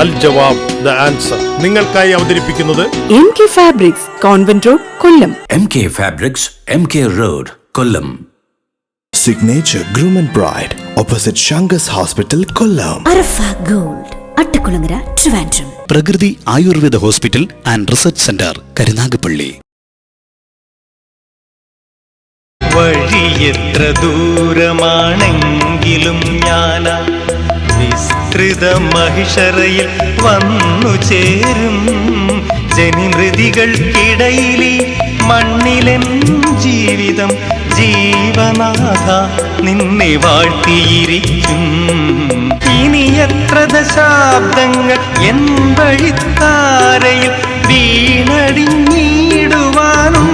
Al Jawab the answer. നിങ്ങൾക്കായി അവതരിപ്പിക്കുന്നത് M K fabrics convent road Kollam. M K fabrics M K road Kollam. Signature groom and bride opposite Shankar's hospital Kollam. Arafa gold Attakulangara Trivandrum. Prakriti Ayurveda hospital and research centre Karunagappally. വഴി എത്ര ദൂരമാണെങ്കിലും ഞാൻ വിസ്തൃത മഹിഷറയിൽ വന്നു ചേരും. ജനിമൃതികൾക്കിടയിലെ മണ്ണിലെൻ ജീവിതം ജീവനാഥ നിന്നെ വാഴ്ത്തിയിരിക്കും. ഇനി എത്ര ദശാബ്ദങ്ങൾ N വഴിത്താരയിൽ വീണടിഞ്ഞിടുവാനുണ്ടെങ്കിലും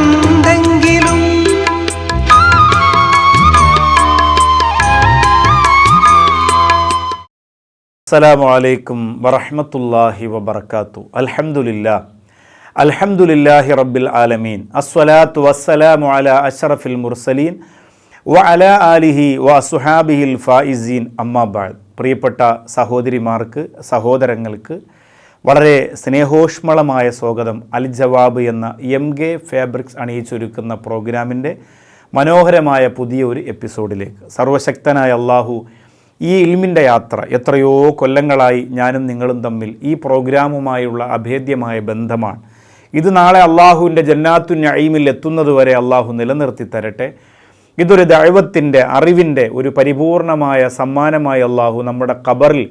അസ്സലാമു അലൈക്കും വറഹമത്തല്ലാഹി വബർക്കാത്തു അൽഹംദുലില്ലാ അൽഹംദുലില്ലാഹി റബ്ബിൽ ആലമീൻ. അസ്വലാത്തു വസ്സലാമു അല അഷറഫിൽ മുർസലീൻ വ അല ആലിഹി വ സുഹാബിഹിൽ ഫായിസീൻ അമ്മാബാദ് പ്രിയപ്പെട്ട സഹോദരിമാർക്ക് സഹോദരങ്ങൾക്ക് വളരെ സ്നേഹോഷ്മളമായ സ്വാഗതം. അൽ ജവാബ് എന്ന എം കെ ഫാബ്രിക്സ് അണിയിച്ചൊരുക്കുന്ന പ്രോഗ്രാമിന്റെ മനോഹരമായ പുതിയൊരു എപ്പിസോഡിലേക്ക്. സർവശക്തനായ അള്ളാഹു ഈ ഇൽമിന്റെ യാത്ര എത്രയോ കൊല്ലങ്ങളായി ഞാനും നിങ്ങളും തമ്മിൽ ഈ പ്രോഗ്രാമുമായുള്ള അഭേദ്യമായ ബന്ധമാണ്. ഇത് നാളെ അള്ളാഹുവിന്റെ ജന്നാത്തു നഈമിൽ എത്തുന്നതുവരെ അള്ളാഹു നിലനിർത്തി തരട്ടെ. ഇതൊരു ദൈവത്തിന്റെ അറിവിന്റെ ഒരു പരിപൂർണമായ സമ്മാനമായി അള്ളാഹു നമ്മുടെ ഖബറിൽ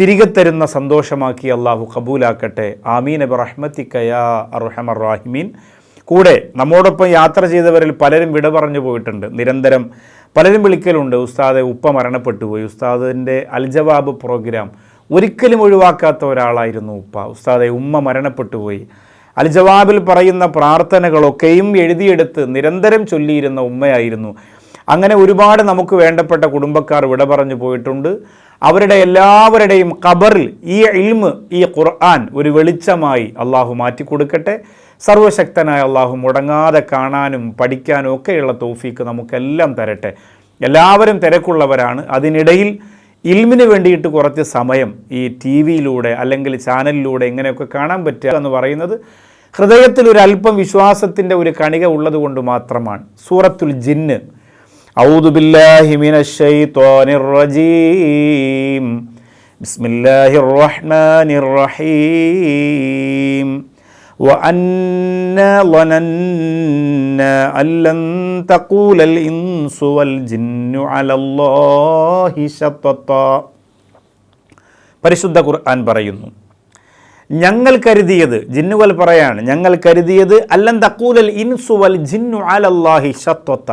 തിരികെ തരുന്ന സന്തോഷമാക്കി അള്ളാഹു കബൂലാക്കട്ടെ ആമീൻ. അബ് റഹ്മത്തിക്കയാ അറുഹമർ റാഹിമീൻ. കൂടെ നമ്മോടൊപ്പം യാത്ര ചെയ്തവരിൽ പലരും വിട പറഞ്ഞു പോയിട്ടുണ്ട്. നിരന്തരം പലരും വിളിക്കലുണ്ട് ഉസ്താദെ ഉപ്പ മരണപ്പെട്ടു പോയി ഉസ്താദിന്റെ അൽജവാബ് പ്രോഗ്രാം ഒരിക്കലും ഒഴിവാക്കാത്ത ഒരാളായിരുന്നു ഉപ്പ. ഉസ്താദെ ഉമ്മ മരണപ്പെട്ടു പോയി അൽജവാബിൽ പറയുന്ന പ്രാർത്ഥനകളൊക്കെയും എഴുതിയെടുത്ത് നിരന്തരം ചൊല്ലിയിരുന്ന ഉമ്മയായിരുന്നു. അങ്ങനെ ഒരുപാട് നമുക്ക് വേണ്ടപ്പെട്ട കുടുംബക്കാർ വിട പറഞ്ഞു പോയിട്ടുണ്ട്. അവരുടെ എല്ലാവരുടെയും ഖബറിൽ ഈ ഇൽമ് ഈ ഖുർആൻ ഒരു വെളിച്ചമായി അള്ളാഹു മാറ്റിക്കൊടുക്കട്ടെ സർവശക്തനായ അള്ളാഹു മുടങ്ങാതെ കാണാനും പഠിക്കാനും ഒക്കെയുള്ള തോഫീക്ക് നമുക്കെല്ലാം തരട്ടെ. എല്ലാവരും തിരക്കുള്ളവരാണ്. അതിനിടയിൽ ഇൽമിന് വേണ്ടിയിട്ട് കുറച്ച് സമയം ഈ ടി വിയിലൂടെ അല്ലെങ്കിൽ ചാനലിലൂടെ ഇങ്ങനെയൊക്കെ കാണാൻ പറ്റുക എന്ന് പറയുന്നത് ഹൃദയത്തിൽ ഒരു അല്പം വിശ്വാസത്തിന്റെ ഒരു കണിക ഉള്ളതുകൊണ്ട് മാത്രമാണ്. സൂറത്തുൽ ജിന്ന് أعوذ بالله من الشيطان الرجيم بسم الله الرحمن الرحيم وأنا ظننا أن لن تقول الإنس والجن على الله شططا പരിശുദ്ധ ഖുർആൻ പറയുന്നു ഞങ്ങൾ കരുതിയത് ജിന്നുകൾ പറയാണ് ഞങ്ങൾ കരുതിയത് അല്ലൻ തക്കൂലൽ ഇൻസു വൽ ജിന്നു അലല്ലാഹി ഷത്വത്ത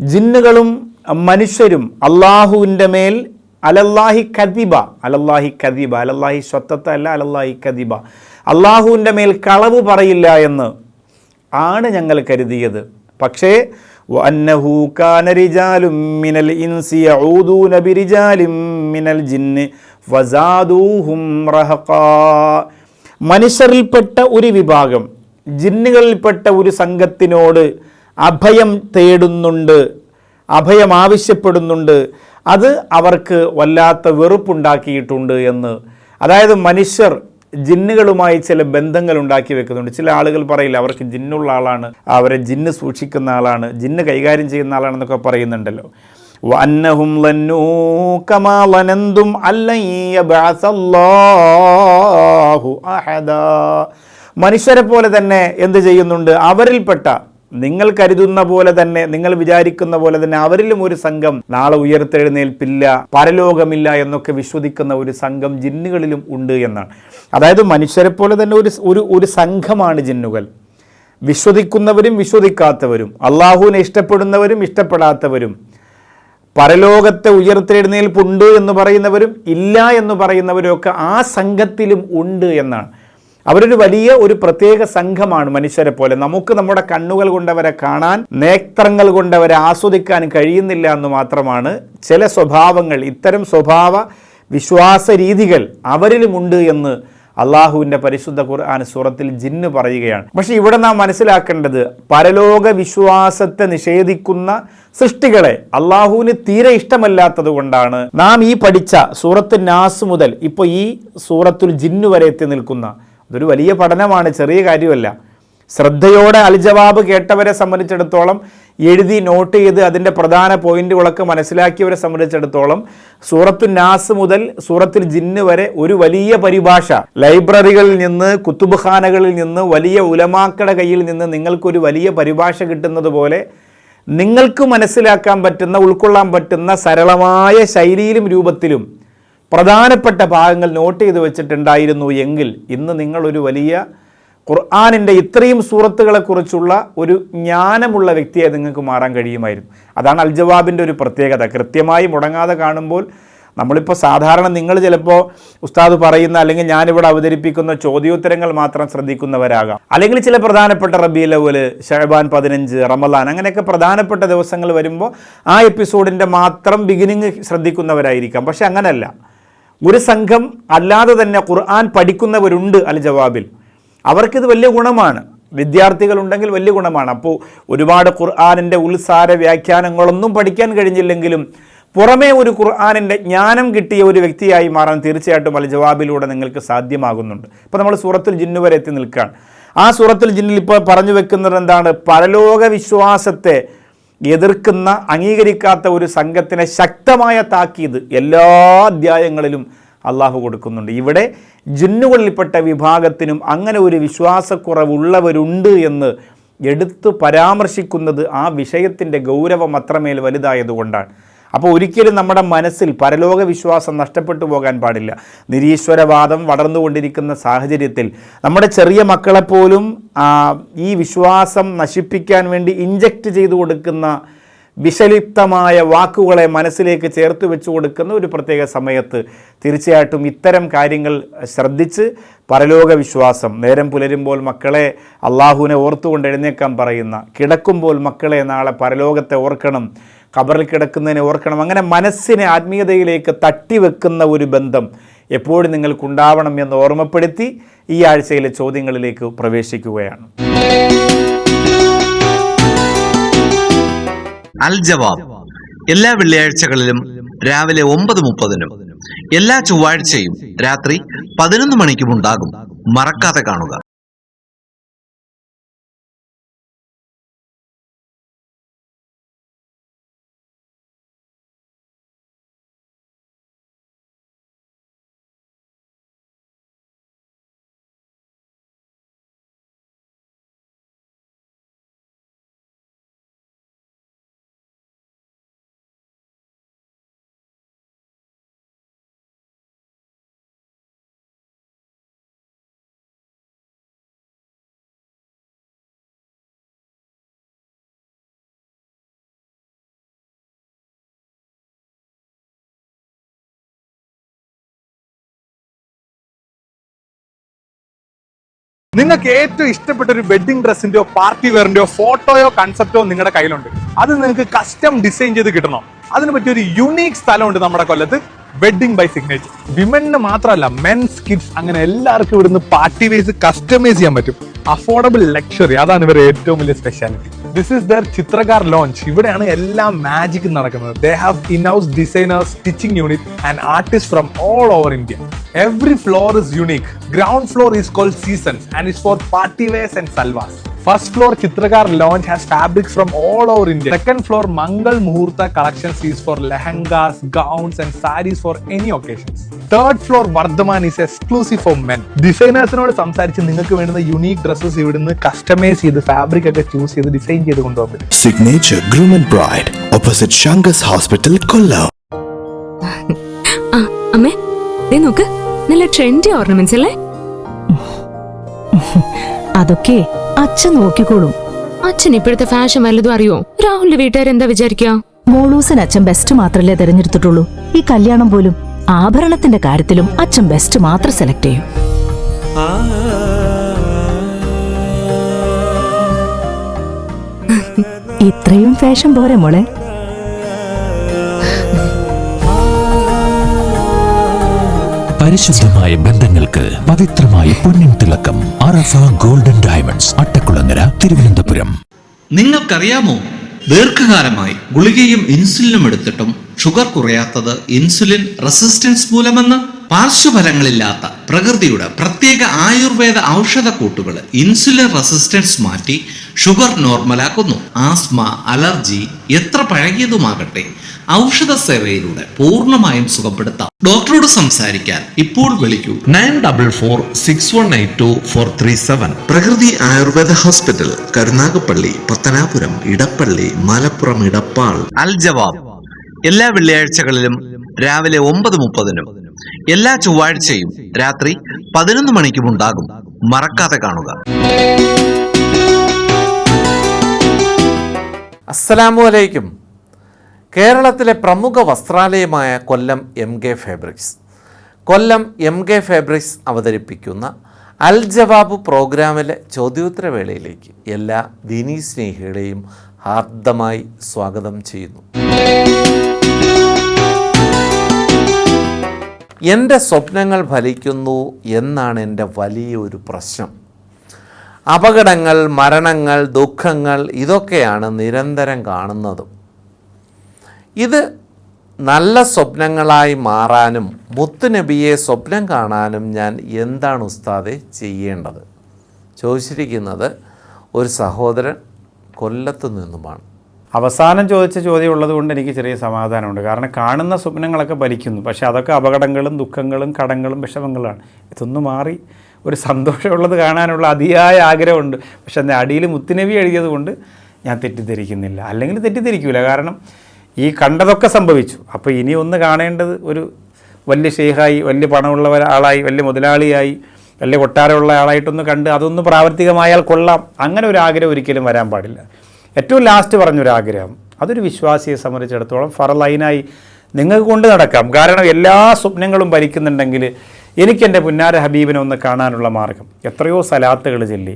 ജിന്നുകളും മനുഷ്യരും അള്ളാഹുവിന്റെ മേൽ അലല്ലാഹി കദിബ അലല്ലാഹി കദിബ അലല്ലാഹി സ്വത്തത്ത അല്ല അലല്ലാഹി കദിബ. അള്ളാഹുവിന്റെ മേൽ കളവ് പറയില്ല എന്ന് ആണ് ഞങ്ങൾ കരുതിയത്. പക്ഷേ ജിന്ന് ഫസാദൂഹും റഹഖാ. മനുഷ്യരിൽപ്പെട്ട ഒരു വിഭാഗം ജിന്നുകളിൽപ്പെട്ട ഒരു സംഘത്തിനോട് അഭയം തേടുന്നുണ്ട് അഭയം ആവശ്യപ്പെടുന്നുണ്ട്. അത് അവർക്ക് വല്ലാത്ത വെറുപ്പുണ്ടാക്കിയിട്ടുണ്ട് എന്ന്. അതായത് മനുഷ്യർ ജിന്നുകളുമായി ചില ബന്ധങ്ങൾ ഉണ്ടാക്കി വെക്കുന്നുണ്ട്. ചില ആളുകൾ പറയില്ല അവർക്ക് ജിന്നുള്ള ആളാണ് അവരെ ജിന്ന് സൂക്ഷിക്കുന്ന ആളാണ് ജിന്ന് കൈകാര്യം ചെയ്യുന്ന ആളാണെന്നൊക്കെ പറയുന്നുണ്ടല്ലോ. വന്നഹും ലന്നൂ കമാ യബ്അസല്ലാഹു അഹദാ. മനുഷ്യരെ പോലെ തന്നെ എന്ത് ചെയ്യുന്നുണ്ട്? അവരിൽപ്പെട്ട നിങ്ങൾ കരുതുന്ന പോലെ തന്നെ നിങ്ങൾ വിചാരിക്കുന്ന പോലെ തന്നെ അവരിലും ഒരു സംഘം നാളെ ഉയർത്തെഴുന്നേൽപ്പില്ല പരലോകമില്ല എന്നൊക്കെ വിശ്വസിക്കുന്ന ഒരു സംഘം ജിന്നുകളിലും ഉണ്ട് എന്നാണ്. അതായത് മനുഷ്യരെ പോലെ തന്നെ ഒരു ഒരു ഒരു സംഘമാണ് ജിന്നുകൾ. വിശ്വസിക്കുന്നവരും വിശ്വസിക്കാത്തവരും അള്ളാഹുവിനെ ഇഷ്ടപ്പെടുന്നവരും ഇഷ്ടപ്പെടാത്തവരും പരലോകത്തെ ഉയർത്തെഴുന്നേൽപ്പുണ്ട് എന്ന് പറയുന്നവരും ഇല്ല എന്ന് പറയുന്നവരും ഒക്കെ ആ സംഘത്തിലും ഉണ്ട് എന്നാണ്. അവരൊരു വലിയ ഒരു പ്രത്യേക സംഘമാണ് മനുഷ്യരെ പോലെ. നമുക്ക് നമ്മുടെ കണ്ണുകൾ കൊണ്ടവരെ കാണാൻ നേത്രങ്ങൾ കൊണ്ടവരെ ആസ്വദിക്കാൻ കഴിയുന്നില്ല എന്ന് മാത്രമാണ് ചില സ്വഭാവങ്ങൾ. ഇത്തരം സ്വഭാവ വിശ്വാസ രീതികൾ അവരിലുമുണ്ട് എന്ന് അള്ളാഹുവിന്റെ പരിശുദ്ധ ഖുർആൻ സൂറത്തിൽ ജിന്ന് പറയുകയാണ്. പക്ഷേ ഇവിടെ നാം മനസ്സിലാക്കേണ്ടത് പരലോക വിശ്വാസത്തെ നിഷേധിക്കുന്ന സൃഷ്ടികളെ അള്ളാഹുവിന് തീരെ ഇഷ്ടമല്ലാത്തത് കൊണ്ടാണ് നാം ഈ പഠിച്ച സൂറത്ത് നാസ് മുതൽ ഇപ്പോൾ ഈ സൂറത്തുൽ ജിന്നു വരെ എത്തി നിൽക്കുന്ന ഇതൊരു വലിയ പഠനമാണ് ചെറിയ കാര്യമല്ല. ശ്രദ്ധയോടെ അൽജവാബ് കേട്ടവരെ സംബന്ധിച്ചിടത്തോളം എഴുതി നോട്ട് ചെയ്ത് അതിന്റെ പ്രധാന പോയിന്റുകളൊക്കെ മനസ്സിലാക്കിയവരെ സംബന്ധിച്ചിടത്തോളം സൂറത്തു നാസ് മുതൽ സൂറത്തിൽ ജിന്ന് വരെ ഒരു വലിയ പരിഭാഷ. ലൈബ്രറികളിൽ നിന്ന് കുത്തുബ്ഖാനകളിൽ നിന്ന് വലിയ ഉലമാക്കളുടെ കയ്യിൽ നിന്ന് നിങ്ങൾക്കൊരു വലിയ പരിഭാഷ കിട്ടുന്നത് പോലെ നിങ്ങൾക്ക് മനസ്സിലാക്കാൻ പറ്റുന്ന ഉൾക്കൊള്ളാൻ പറ്റുന്ന സരളമായ ശൈലിയിലും രൂപത്തിലും പ്രധാനപ്പെട്ട ഭാഗങ്ങൾ നോട്ട് ചെയ്ത് വെച്ചിട്ടുണ്ടായിരുന്നു എങ്കിൽ ഇന്ന് നിങ്ങളൊരു വലിയ ഖുർആാനിന്റെ ഇത്രയും സൂറത്തുകളെക്കുറിച്ചുള്ള ഒരു ജ്ഞാനമുള്ള വ്യക്തിയെ നിങ്ങൾക്ക് മാറാൻ കഴിയുമായിരുന്നു. അതാണ് അൽജവാബിന്റെ ഒരു പ്രത്യേകത. കൃത്യമായി മുടങ്ങാതെ കാണുമ്പോൾ നമ്മളിപ്പോൾ സാധാരണ നിങ്ങൾ ചിലപ്പോൾ ഉസ്താദ് പറയുന്ന അല്ലെങ്കിൽ ഞാനിവിടെ അവതരിപ്പിക്കുന്ന ചോദ്യോത്തരങ്ങൾ മാത്രം ശ്രദ്ധിക്കുന്നവരാകാം. അല്ലെങ്കിൽ ചില പ്രധാനപ്പെട്ട റബി ലവൽ ഷഹബാൻ പതിനഞ്ച് റമലാൻ അങ്ങനെയൊക്കെ പ്രധാനപ്പെട്ട ദിവസങ്ങൾ വരുമ്പോൾ ആ എപ്പിസോഡിന്റെ മാത്രം ബിഗിനിങ് ശ്രദ്ധിക്കുന്നവരായിരിക്കാം. പക്ഷെ അങ്ങനെയല്ല ഒരു സംഘം അല്ലാതെ തന്നെ ഖുർആൻ പഠിക്കുന്നവരുണ്ട് അൽ ജവാബിൽ അവർക്കിത് വലിയ ഗുണമാണ്. വിദ്യാർത്ഥികളുണ്ടെങ്കിൽ വലിയ ഗുണമാണ്. അപ്പോൾ ഒരുപാട് ഖുർആാനിന്റെ ഉത്സാര വ്യാഖ്യാനങ്ങളൊന്നും പഠിക്കാൻ കഴിഞ്ഞില്ലെങ്കിലും പുറമേ ഒരു ഖുർആാനിന്റെ ജ്ഞാനം കിട്ടിയ ഒരു വ്യക്തിയായി മാറാൻ തീർച്ചയായിട്ടും അൽ ജവാബിലൂടെ നിങ്ങൾക്ക് സാധ്യമാകുന്നുണ്ട്. ഇപ്പോൾ നമ്മൾ സൂറത്തുൽ ജിന്നു വരെ എത്തി നിൽക്കുകയാണ്. ആ സൂറത്തുൽ ജിന്നിൽ ഇപ്പോൾ പറഞ്ഞു വെക്കുന്നത് എന്താണ്? പരലോക വിശ്വാസത്തെ എതിർക്കുന്ന അംഗീകരിക്കാത്ത ഒരു സംഘത്തിനെ ശക്തമായ താക്കീത് എല്ലാ അധ്യായങ്ങളിലും അള്ളാഹു കൊടുക്കുന്നുണ്ട്. ഇവിടെ ജിന്നുകളിൽപ്പെട്ട വിഭാഗത്തിനും അങ്ങനെ ഒരു വിശ്വാസക്കുറവുള്ളവരുണ്ട് എന്ന് എടുത്തു പരാമർശിക്കുന്നത് ആ വിഷയത്തിന്റെ ഗൗരവം അത്രമേൽ വലുതായതുകൊണ്ടാണ്. അപ്പോൾ ഒരിക്കലും നമ്മുടെ മനസ്സിൽ പരലോക വിശ്വാസം നഷ്ടപ്പെട്ടു പോകാൻ പാടില്ല. നിരീശ്വരവാദം വളർന്നുകൊണ്ടിരിക്കുന്ന സാഹചര്യത്തിൽ നമ്മുടെ ചെറിയ മക്കളെപ്പോലും ഈ വിശ്വാസം നശിപ്പിക്കാൻ വേണ്ടി ഇഞ്ചക്റ്റ് ചെയ്തു കൊടുക്കുന്ന വിഷലിപ്തമായ വാക്കുകളെ മനസ്സിലേക്ക് ചേർത്ത് വെച്ചു കൊടുക്കുന്ന ഒരു പ്രത്യേക സമയത്ത് തീർച്ചയായിട്ടും ഇത്തരം കാര്യങ്ങൾ ശ്രദ്ധിച്ച് പരലോക വിശ്വാസം നേരം പുലരുമ്പോൾ മക്കളെ അള്ളാഹുവിനെ ഓർത്തുകൊണ്ട് എഴുന്നേക്കാൻ പറയുന്ന കിടക്കുമ്പോൾ മക്കളെ നാളെ പരലോകത്തെ ഓർക്കണം ഖബറിൽ കിടക്കുന്നതിനെ ഓർക്കണം. അങ്ങനെ മനസ്സിനെ ആത്മീയതയിലേക്ക് തട്ടിവെക്കുന്ന ഒരു ബന്ധം എപ്പോഴും നിങ്ങൾക്കുണ്ടാവണം എന്ന് ഓർമ്മപ്പെടുത്തി ഈ ആഴ്ചയിലെ ചോദ്യങ്ങളിലേക്ക് പ്രവേശിക്കുകയാണ്. അൽ ജവാബ്. എല്ലാ വെള്ളിയാഴ്ചകളിലും രാവിലെ ഒമ്പത് മുപ്പതിനും എല്ലാ ചൊവ്വാഴ്ചയും രാത്രി പതിനൊന്ന് മണിക്കും ഉണ്ടാകും. മറക്കാതെ കാണുക. നിങ്ങൾക്ക് ഏറ്റവും ഇഷ്ടപ്പെട്ട ഒരു വെഡിങ് ഡ്രസ്സിന്റെയോ പാർട്ടി വെയറിന്റെയോ ഫോട്ടോയോ കൺസെപ്റ്റോ നിങ്ങളുടെ കയ്യിലുണ്ട്. അത് നിങ്ങൾക്ക് കസ്റ്റം ഡിസൈൻ ചെയ്ത് കിട്ടണം. അതിന് പറ്റിയ ഒരു യുണീക് സ്ഥലമുണ്ട് നമ്മുടെ കൊല്ലത്ത്. വെഡിങ് ബൈ സിഗ്നേച്ചർ വിമനിന് മാത്രമല്ല മെൻസ് കിഡ്സ് അങ്ങനെ എല്ലാവർക്കും ഇവിടുന്ന് പാർട്ടി വേസ് കസ്റ്റമൈസ് ചെയ്യാൻ പറ്റും. അഫോർഡബിൾ ലക്ഷറി അതാണ് ഇവരുടെ ഏറ്റവും വലിയ speciality this is the Chitrakar lounge ഇവിടെയാണ് എല്ലാം മാജിക് നടക്കുന്നത്. They have in house designers stitching unit and artist from all over India every floor is unique ground floor is called seasons and is for party wears and salwars first floor Chitrakar lounge has fabrics from all over India second floor Mangal Muhurta collections is for lehengas gowns and sarees for any occasions third floor Vardhaman is exclusive for men ഡിസൈനേഴ്സിനോട് സംസാരിച്ച് നിങ്ങൾക്ക് വേണ്ടുന്ന unique dresses ഇവിടുന്ന് customise ചെയ്ത് fabric ഒക്കെ choose ചെയ്ത് design ചെയ്ത് കൊണ്ടുപോകാൻ signature groom and bride opposite Bride, hospital Shangas Hospital, Kollam. അമ്മേ ദേ നോക്ക് നല്ല ട്രെൻഡി ഓർണമെന്റ്സ് അല്ലേ? അതൊക്കെ അച്ഛൻ നോക്കിക്കോളും. അച്ഛൻ ഇപ്പോഴത്തെ ഫാഷൻ വല്ലതും അറിയോ? രാഹുലിന്റെ വീട്ടുകാർ എന്താ വിചാരിക്കുക മോളൂസൻ അച്ഛൻ ബെസ്റ്റ് മാത്രല്ലേ തെരഞ്ഞെടുത്തിട്ടുള്ളൂ. ഈ കല്യാണം പോലും ആഭരണത്തിന്റെ കാര്യത്തിലും അച്ഛൻ ബെസ്റ്റ് മാത്രം സെലക്ട് ചെയ്യും. ഇത്രയും ഫാഷൻ പോരെ മോളെ. പരിശുദ്ധമായ ബന്ധങ്ങൾക്ക് പവിത്രമായ പൊന്നിൻ തിളക്കം. Arafa golden diamonds Attakulangara Thiruvananthapuram. നിങ്ങൾക്കറിയാമോ? ദീർഘകാലമായി ഗുളികയും ഇൻസുലിനും എടുത്തിട്ടും ഷുഗർ കുറയാത്തത് ഇൻസുലിൻ റെസിസ്റ്റൻസ് മൂലമെന്ന്? പാർശ്വഫലങ്ങളില്ലാത്ത പ്രകൃതിയുടെ പ്രത്യേക ആയുർവേദ ഔഷധക്കൂട്ടുകൾ ഇൻസുലിൻ റെസിസ്റ്റൻസ് മാറ്റി ഷുഗർ നോർമലാക്കുന്നു. ആസ്മ അലർജി എത്ര പഴകിയതുമാകട്ടെ ഔഷധ സേവയിലൂടെ പൂർണമായും സുഖപ്പെടുത്താം. ഡോക്ടറോട് സംസാരിക്കാൻ ഇപ്പോൾ വിളിക്കൂ. Nine double four six one eight two four three seven. Prakriti Ayurveda hospital Karunagappally Pathanapuram Edappally Malappuram Edappal. Al Jawab. എല്ലാ വെള്ളിയാഴ്ചകളിലും രാവിലെ ഒമ്പത് മുപ്പതിനും എല്ലാ ചൊവ്വാഴ്ചയും രാത്രി പതിനൊന്ന് മണിക്കും ഉണ്ടാകും. മറക്കാതെ കാണുക. അസ്സലാമു അലൈക്കും. കേരളത്തിലെ പ്രമുഖ വസ്ത്രാലയമായ Kollam M K fabrics. Kollam M K fabrics അവതരിപ്പിക്കുന്ന അൽ ജവാബ് പ്രോഗ്രാമിലെ ചോദ്യോത്തരവേളയിലേക്ക് എല്ലാ ദീനീ സ്നേഹികളെയും ഹാർദമായി സ്വാഗതം ചെയ്യുന്നു. എന്റെ സ്വപ്നങ്ങൾ ഫലിക്കുന്നു എന്നാണ് എന്റെ വലിയൊരു പ്രശ്നം. അപകടങ്ങൾ മരണങ്ങൾ ദുഃഖങ്ങൾ ഇതൊക്കെയാണ് നിരന്തരം കാണുന്നത്. ഇത് നല്ല സ്വപ്നങ്ങളായി മാറാനും മുത്തുനബിയെ സ്വപ്നം കാണാനും ഞാൻ എന്താണ് ഉസ്താദെ ചെയ്യേണ്ടത്? ചോദിച്ചിരിക്കുന്നത് ഒരു സഹോദരൻ കൊല്ലത്തു നിന്നുമാണ്. അവസാനം ചോദിച്ച ചോദ്യം ഉള്ളത് കൊണ്ട് എനിക്ക് ചെറിയ സമാധാനമുണ്ട്. കാരണം കാണുന്ന സ്വപ്നങ്ങളൊക്കെ ഭരിക്കുന്നു. പക്ഷേ അതൊക്കെ അപകടങ്ങളും ദുഃഖങ്ങളും കടങ്ങളും വിഷമങ്ങളാണ്. ഇതൊന്നും മാറി ഒരു സന്തോഷമുള്ളത് കാണാനുള്ള അതിയായ ആഗ്രഹമുണ്ട്. പക്ഷെ എന്റെ അടിയിൽ മുത്തുനബി എഴുതിയത് കൊണ്ട് ഞാൻ തെറ്റിദ്ധരിക്കുന്നില്ല. അല്ലെങ്കിൽ തെറ്റിദ്ധരിക്കില്ല കാരണം ഈ കണ്ടതൊക്കെ സംഭവിച്ചു. അപ്പോൾ ഇനി ഒന്ന് കാണേണ്ടത് ഒരു വലിയ ഷെയ്ഖായി വലിയ പണമുള്ള ആളായി വലിയ മുതലാളിയായി വലിയ കൊട്ടാരമുള്ള ആളായിട്ടൊന്ന് കണ്ട് അതൊന്ന് പ്രാവർത്തികമായാൽ കൊള്ളാം. അങ്ങനെ ഒരു ആഗ്രഹം ഒരിക്കലും വരാൻ പാടില്ല. ഏറ്റവും ലാസ്റ്റ് പറഞ്ഞൊരാഗ്രഹം. അതൊരു വിശ്വാസിയെ സംബന്ധിച്ചിടത്തോളം ഫറലൈനായി നിങ്ങൾക്ക് കൊണ്ട് നടക്കാം. കാരണം എല്ലാ സ്വപ്നങ്ങളും ഭരിക്കുന്നുണ്ടെങ്കിൽ എനിക്ക് എന്റെ പുന്നാര ഹബീബിനെ ഒന്ന് കാണാനുള്ള മാർഗം. എത്രയോ സലാത്തുകൾ ചൊല്ലി.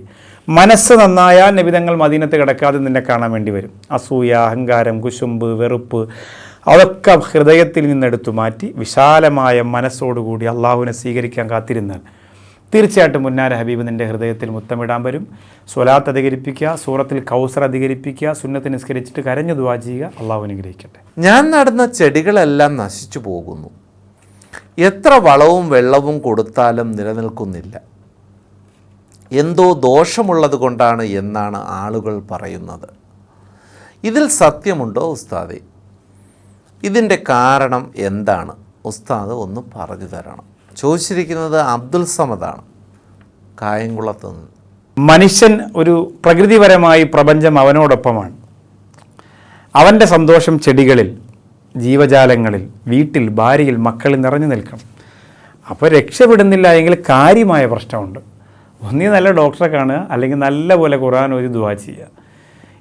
മനസ്സ് നന്നായാൽ നിബിതങ്ങൾ മദീനത്ത് കിടക്കാതെ നിന്നെ കാണാൻ വേണ്ടി വരും. അസൂയ അഹങ്കാരം കുശുമ്പ് വെറുപ്പ് അതൊക്കെ ഹൃദയത്തിൽ നിന്നെടുത്തു മാറ്റി വിശാലമായ മനസ്സോടുകൂടി അള്ളാഹുവിനെ സ്വീകരിക്കാൻ കാത്തിരുന്നാൽ തീർച്ചയായിട്ടും മുന്നാര ഹബീബ് നിന്റെ ഹൃദയത്തിൽ മുത്തമിടാൻ വരും. സ്വലാത്ത് അധികരിപ്പിക്കുക സൂറത്തിൽ കൗസർ അധികരിപ്പിക്കുക സുന്നത്ത് നിസ്കരിച്ചിട്ട് കരഞ്ഞു ദുവാ ചെയ്യുക അള്ളാഹു അനുഗ്രഹിക്കട്ടെ. ഞാൻ നടന്ന ചെടികളെല്ലാം നശിച്ചു പോകുന്നു. എത്ര വളവും വെള്ളവും കൊടുത്താലും നിലനിൽക്കുന്നില്ല. എന്തോ ദോഷമുള്ളത് കൊണ്ടാണ് എന്നാണ് ആളുകൾ പറയുന്നത്. ഇതിൽ സത്യമുണ്ടോ ഉസ്താദെ? ഇതിന്റെ കാരണം എന്താണ്? ഉസ്താദ് ഒന്ന് പറഞ്ഞു തരണം. ചോദിച്ചിരിക്കുന്നത് അബ്ദുൽ സമദാണ്. കായംകുളത്ത് നിന്ന്. മനുഷ്യൻ ഒരു പ്രകൃതിപരമായി പ്രപഞ്ചം അവനോടൊപ്പമാണ്. അവന്റെ സന്തോഷം ചെടികളിൽ ജീവജാലങ്ങളിൽ വീട്ടിൽ ഭാര്യയിൽ മക്കളിൽ നിറഞ്ഞു നിൽക്കണം അപ്പോൾ രക്ഷപ്പെടുന്നില്ല എങ്കിൽ കാര്യമായ പ്രശ്നമുണ്ട്. ഒന്നീ നല്ല ഡോക്ടറെ കാണുക അല്ലെങ്കിൽ നല്ല പോലെ ഖുർആൻ ഒരു ദുവാ ചെയ്യുക.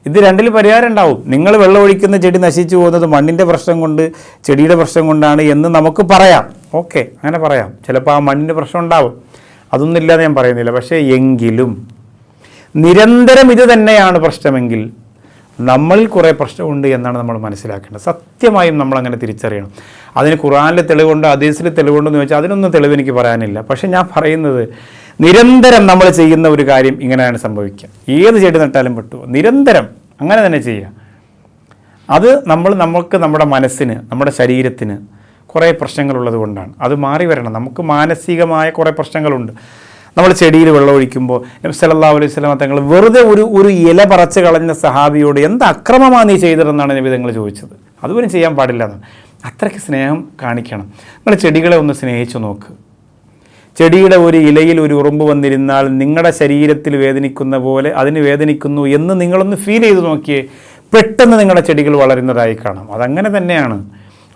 ഇത് രണ്ടിൽ പരിഹാരം ഉണ്ടാവും. നിങ്ങൾ വെള്ളമൊഴിക്കുന്ന ചെടി നശിച്ചു പോകുന്നത് മണ്ണിന്റെ പ്രശ്നം കൊണ്ട് ചെടിയുടെ പ്രശ്നം കൊണ്ടാണ് എന്ന് നമുക്ക് പറയാം. ഓക്കെ അങ്ങനെ പറയാം. ചിലപ്പോൾ ആ മണ്ണിന്റെ പ്രശ്നം ഉണ്ടാവും. അതൊന്നും ഇല്ലാതെ ഞാൻ പറയുന്നില്ല. പക്ഷേ എങ്കിലും നിരന്തരം ഇത് തന്നെയാണ് പ്രശ്നമെങ്കിൽ നമ്മളിൽ കുറേ പ്രശ്നമുണ്ട് എന്നാണ് നമ്മൾ മനസ്സിലാക്കേണ്ടത്. സത്യമായും നമ്മൾ അങ്ങനെ തിരിച്ചറിയണം. അതിന് ഖുറാനിലെ തെളിവുണ്ട് അതീസിലെ തെളിവുണ്ടെന്ന് ചോദിച്ചാൽ അതിനൊന്നും തെളിവ് എനിക്ക് പറയാനില്ല. പക്ഷേ ഞാൻ പറയുന്നത് നിരന്തരം നമ്മൾ ചെയ്യുന്ന ഒരു കാര്യം ഇങ്ങനെയാണ് സംഭവിക്കുക. ഏത് ചെടി നട്ടാലും പെട്ടുവോ നിരന്തരം അങ്ങനെ തന്നെ ചെയ്യുക. അത് നമ്മൾ നമുക്ക് നമ്മുടെ മനസ്സിന് നമ്മുടെ ശരീരത്തിന് കുറേ പ്രശ്നങ്ങളുള്ളത് കൊണ്ടാണ്. അത് മാറി വരണം. നമുക്ക് മാനസികമായ കുറേ പ്രശ്നങ്ങളുണ്ട്. നമ്മൾ ചെടിയിൽ വെള്ളമൊഴിക്കുമ്പോൾ നബി സല്ലല്ലാഹു അലൈഹി സ്വലാമ തങ്ങൾ വെറുതെ ഒരു ഒരു ഇല പറച്ച് കളഞ്ഞ സഹാബിയോട് എന്ത് അക്രമമാണ് നീ ചെയ്തതെന്നാണ് നബി തങ്ങൾ ചോദിച്ചത്? അതുപോലും ചെയ്യാൻ പാടില്ല എന്നാണ് അത്രയ്ക്ക് സ്നേഹം കാണിക്കണം. നിങ്ങൾ ചെടികളെ ഒന്ന് സ്നേഹിച്ചു നോക്ക്. ചെടിയുടെ ഒരു ഇലയിൽ ഒരു ഉറുമ്പ് വന്നിരുന്നാൽ നിങ്ങളുടെ ശരീരത്തിൽ വേദനിക്കുന്ന പോലെ അതിന് വേദനിക്കുന്നു എന്ന് നിങ്ങളൊന്ന് ഫീൽ ചെയ്ത് നോക്കിയേ. പെട്ടെന്ന് നിങ്ങളുടെ ചെടികൾ വളരുന്നതായി കാണാം. അതങ്ങനെ തന്നെയാണ്.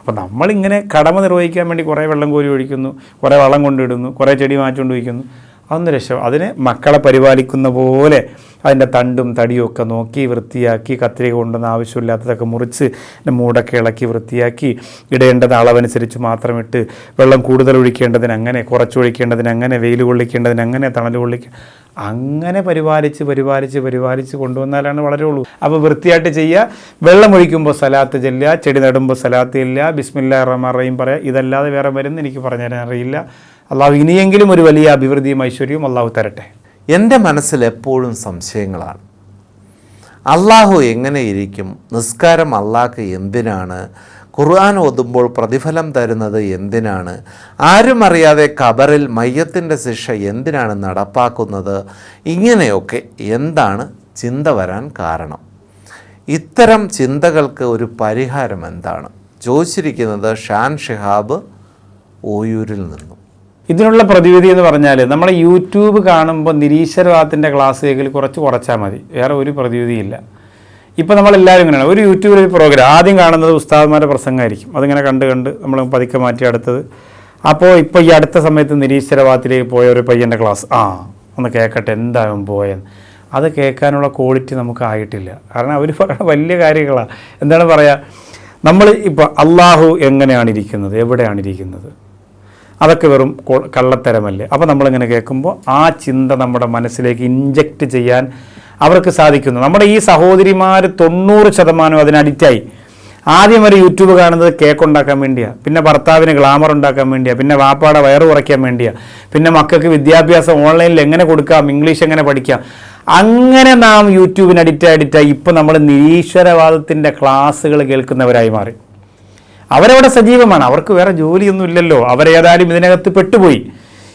അപ്പോൾ നമ്മളിങ്ങനെ കടമ നിർവഹിക്കാൻ വേണ്ടി കുറേ വെള്ളം കോരി ഒഴിക്കുന്നു കുറേ വളം കൊണ്ടിടുന്നു കുറേ ചെടി മാറ്റിക്കൊണ്ട് വയ്ക്കുന്നു. അതൊന്നും രക്ഷ അതിനെ മക്കളെ പരിപാലിക്കുന്ന പോലെ അതിന്റെ തണ്ടും തടിയും ഒക്കെ നോക്കി വൃത്തിയാക്കി കത്രിക കൊണ്ടുവന്ന ആവശ്യമില്ലാത്തതൊക്കെ മുറിച്ച് മൂടൊക്കെ ഇളക്കി വൃത്തിയാക്കി ഇടേണ്ടത് അളവനുസരിച്ച് മാത്രമിട്ട് വെള്ളം കൂടുതൽ ഒഴിക്കേണ്ടതിന് അങ്ങനെ കുറച്ച് ഒഴിക്കേണ്ടതിന് അങ്ങനെ വെയിൽ കൊള്ളിക്കേണ്ടതിന് അങ്ങനെ തണൽ കൊള്ളിക്കുക അങ്ങനെ പരിപാലിച്ച് പരിപാലിച്ച് പരിപാലിച്ച് കൊണ്ടുവന്നാലാണ് വളരെ ഉള്ളൂ. അപ്പോൾ വൃത്തിയായിട്ട് ചെയ്യുക. വെള്ളം ഒഴിക്കുമ്പോൾ സലാത്ത് ചെല്ലുക. ചെടി നടുമ്പോൾ സലാത്ത് ഇല്ല ബിസ്മില്ലാ റഹ്മാൻ റഹീം പറയുക ഇതല്ലാതെ വേറെ വരുന്ന എനിക്ക് പറഞ്ഞു തരാൻ അറിയില്ല. അള്ളാഹു ഇനിയെങ്കിലും ഒരു വലിയ അഭിവൃദ്ധിയും ഐശ്വര്യവും അള്ളാഹു തരട്ടെ. എന്റെ മനസ്സിൽ എപ്പോഴും സംശയങ്ങളാണ്. അള്ളാഹു എങ്ങനെയിരിക്കും നിസ്കാരം അള്ളാഹ് എന്തിനാണ്? ഖുർആൻ ഓതുമ്പോൾ പ്രതിഫലം തരുന്നത് എന്തിനാണ്? ആരും അറിയാതെ ഖബറിൽ മയ്യത്തിന്റെ ശിക്ഷ എന്തിനാണ് നടപ്പാക്കുന്നത്? ഇങ്ങനെയൊക്കെ എന്താണ് ചിന്ത വരാൻ കാരണം? ഇത്തരം ചിന്തകൾക്ക് ഒരു പരിഹാരം എന്താണ്? ചോദിച്ചിരിക്കുന്നത് ഷാൻ ഷിഹാബ് ഓയൂരിൽ നിന്നും. ഇതിനുള്ള പ്രതിവിധി എന്ന് പറഞ്ഞാൽ നമ്മൾ യൂട്യൂബ് കാണുമ്പോൾ നിരീശ്വരവാദത്തിന്റെ ക്ലാസ്സുകളിൽ കുറച്ച് കുറച്ചാൽ മതി. വേറെ ഒരു പ്രതിവിധിയില്ല. ഇപ്പോൾ നമ്മളെല്ലാവരും ഇങ്ങനെയാണ്. ഒരു യൂട്യൂബിൽ ഒരു പ്രോഗ്രാം ആദ്യം കാണുന്നത് ഉസ്താദ്മാരുടെ പ്രസംഗമായിരിക്കും. അതിങ്ങനെ കണ്ട് കണ്ട് നമ്മൾ പതുക്കെ മാറ്റി അടുത്തത്. അപ്പോൾ ഇപ്പോൾ ഈ അടുത്ത സമയത്ത് നിരീശ്വരവാദത്തിലേക്ക് പോയ ഒരു പയ്യന്റെ ക്ലാസ് ആ ഒന്ന് കേൾക്കട്ടെ എന്താകും പോയെന്ന്. അത് കേൾക്കാനുള്ള ക്വാളിറ്റി നമുക്ക് ആയിട്ടില്ല. കാരണം അവർ പറയുന്ന വലിയ കാര്യങ്ങളാണ് എന്താണ് പറയുക നമ്മൾ ഇപ്പോൾ അള്ളാഹു എങ്ങനെയാണ് ഇരിക്കുന്നത്? എവിടെയാണ് ഇരിക്കുന്നത്? അതൊക്കെ വെറും കള്ളത്തരമല്ലേ? അപ്പോൾ നമ്മളിങ്ങനെ കേൾക്കുമ്പോൾ ആ ചിന്ത നമ്മുടെ മനസ്സിലേക്ക് ഇഞ്ചക്റ്റ് ചെയ്യാൻ അവർക്ക് സാധിക്കുന്നു. നമ്മുടെ ഈ സഹോദരിമാർ തൊണ്ണൂറ് ശതമാനം അതിന് അഡിക്റ്റായി ആദ്യം ഒരു യൂട്യൂബ് കാണുന്നത് കേക്ക് ഉണ്ടാക്കാൻ വേണ്ടിയാണ് പിന്നെ ഭർത്താവിന് ഗ്ലാമർ ഉണ്ടാക്കാൻ വേണ്ടിയാണ് പിന്നെ വാപ്പാടെ വയറ് കുറയ്ക്കാൻ വേണ്ടിയാണ് പിന്നെ മക്കൾക്ക് വിദ്യാഭ്യാസം ഓൺലൈനിൽ എങ്ങനെ കൊടുക്കാം? ഇംഗ്ലീഷ് എങ്ങനെ പഠിക്കാം? അങ്ങനെ നാം യൂട്യൂബിന് അഡിക്റ്റ് അഡിക്റ്റായി ഇപ്പം നമ്മൾ നിരീശ്വരവാദത്തിന്റെ ക്ലാസ്സുകൾ കേൾക്കുന്നവരായി മാറി. അവരവിടെ സജീവമാണ്. അവർക്ക് വേറെ ജോലിയൊന്നും ഇല്ലല്ലോ. അവരേതായാലും ഇതിനകത്ത് പെട്ടുപോയി.